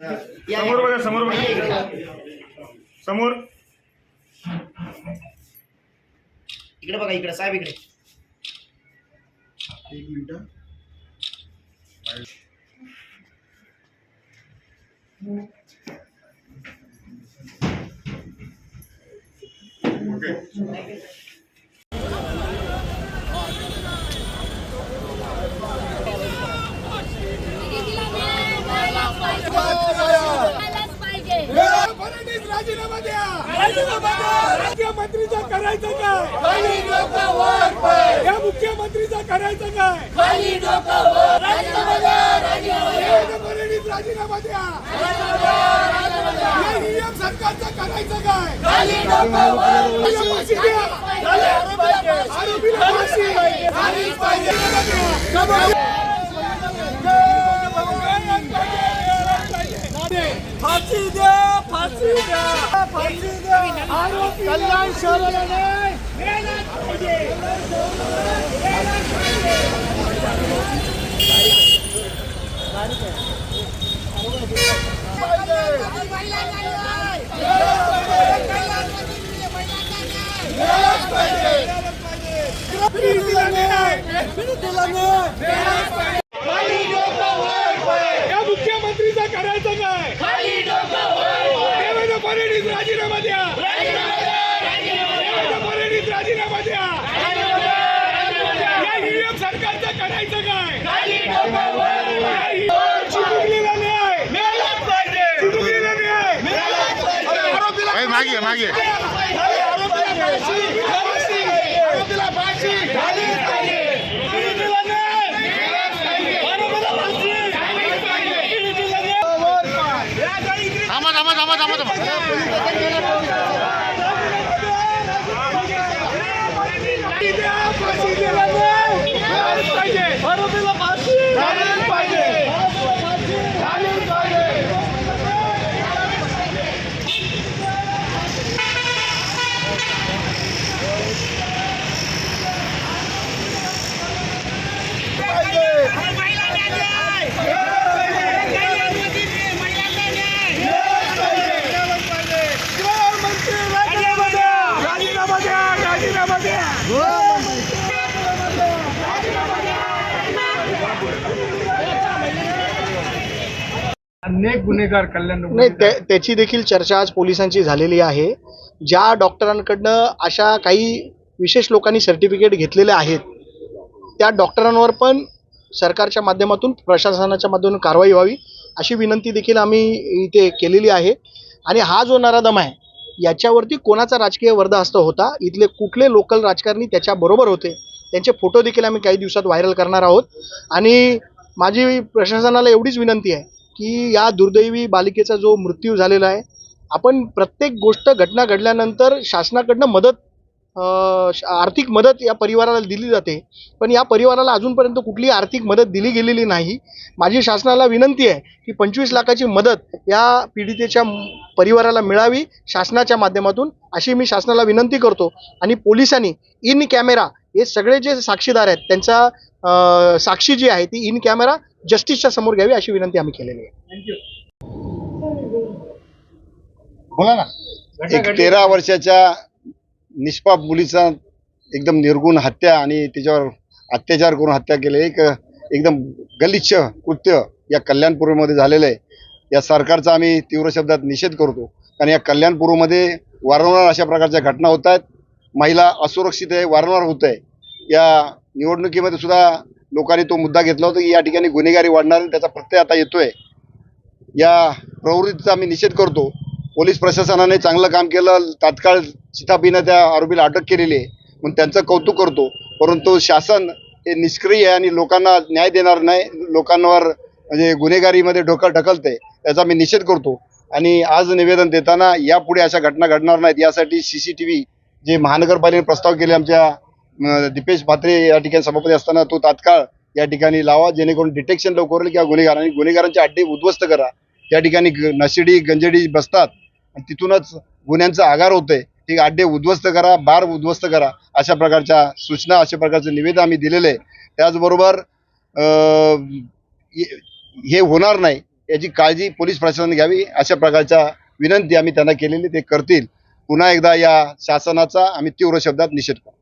या, समोर. बघा समोर. बघा. समोर. इकडे बघा इकडे साहेब इकडे. एक मिनिट. फडणवीस राजीनामा द्या. मुख्यमंत्रीचं करायचं काय? या मुख्यमंत्रीचं करायचं काय? फडणवीस राजीनामा द्या. नियम सरकारचं करायचं काय? आरोपीला. फाशी द्या फाशी द्या फाशी द्या आरोपी कल्याण शहराला मागे मागे अनेक गुन्हेगार कल्याण नाही त्या- त्याची देखील चर्चा आज पोलिसांची झालेली आहे. ज्या डॉक्टरांकडनं अशा काही विशेष लोकांनी सर्टिफिकेट घेतलेले आहेत त्या डॉक्टरांवर पण सरकारच्या माध्यमातून प्रशासनाच्या माध्यमातून कारवाई व्हावी अशी विनंती देखील आम्ही इथे केलेली आहे. आणि हा जो नराधम आहे याच्यावरती कोणाचा राजकीय वर्धहस्त होता इथले कुठले लोकल राजकारणी त्याच्याबरोबर होते त्यांचे फोटो देखील आम्ही काही दिवसात व्हायरल करणार आहोत. आणि माझी प्रशासनाला एवढीच विनंती आहे की या दुर्दैवी बालिकेचा जो मृत्यू झालेला आहे आपण प्रत्येक गोष्ट घटना घडल्यानंतर शासनाकडनं मदत आर्थिक मदत या परिवाराला दिली जाते. पण या परिवाराला अजूनपर्यंत कुठलीही आर्थिक मदत दिली गेलेली नाही. माझी शासनाला विनंती आहे की पंचवीस लाखाची मदत या पीडितेच्या परिवाराला मिळावी शासनाच्या माध्यमातून अशी मी शासनाला विनंती करतो. आणि पोलिसांनी इन कॅमेरा हे सगळे जे साक्षीदार आहेत त्यांचा साक्षी जी आहे ती इन कॅमेरा जस्टिसच्या समोर घ्यावी अशी विनंती आम्ही केलेली आहे. बोला ना. एक तेरा वर्षाच्या निष्पाप मुलीचा एकदम निर्गुण हत्या आणि तिच्यावर अत्याचार करून हत्या केले. एक एकदम गलिच्छ कृत्य या कल्याणपूर्वमध्ये झालेलं आहे. या सरकारचा आम्ही तीव्र शब्दात निषेध करतो. कारण या कल्याणपूर्वमध्ये वारंवार अशा प्रकारच्या घटना होत आहेत. महिला असुरक्षित आहे वारंवार होत आहे. या निवडणुकीमध्ये सुद्धा लोकांनी तो मुद्दा घेतला होता की या ठिकाणी गुन्हेगारी वाढणार त्याचा प्रत्यय आता येतोय. या प्रवृत्तीचा आम्ही निषेध करतो. पोलीस प्रशासनाने चांगलं काम केलं. तात्काळ चिताबीनं त्या आरोपीला अटक केलेली आहे. म्हणून त्यांचं कौतुक करतो. परंतु शासन हे निष्क्रिय आहे आणि लोकांना न्याय देणार नाही. लोकांवर म्हणजे गुन्हेगारीमध्ये डोकं ढकलते. त्याचा मी निषेध करतो. आणि आज निवेदन देताना यापुढे अशा घटना घडणार नाहीत. यासाठी C C T V J महानगरपालिकेने प्रस्ताव केले आमच्या दीपेश भात्रे या ठिकाणी सभापती असताना तो तात्काळ या ठिकाणी लावा. जेणेकरून डिटेक्शन लवकर होईल किंवा गुन्हेगार आणि गुन्हेगारांचे अड्डे उद्ध्वस्त करा. त्या ठिकाणी ग- नशिडी गंजडी बसतात. तिथूनच गुन्ह्यांचा आगार होतोय. ते अड्डे उद्ध्वस्त करा बार उद्ध्वस्त करा अशा प्रकारच्या सूचना अशा प्रकारचे निवेदन आम्ही दिलेलं आहे. त्याचबरोबर हे होणार नाही याची काळजी पोलीस प्रशासनाने घ्यावी अशा प्रकारच्या विनंती आम्ही त्यांना केलेली ते करतील. पुन्हा एकदा या शासनाचा आम्ही तीव्र शब्दात निषेध करू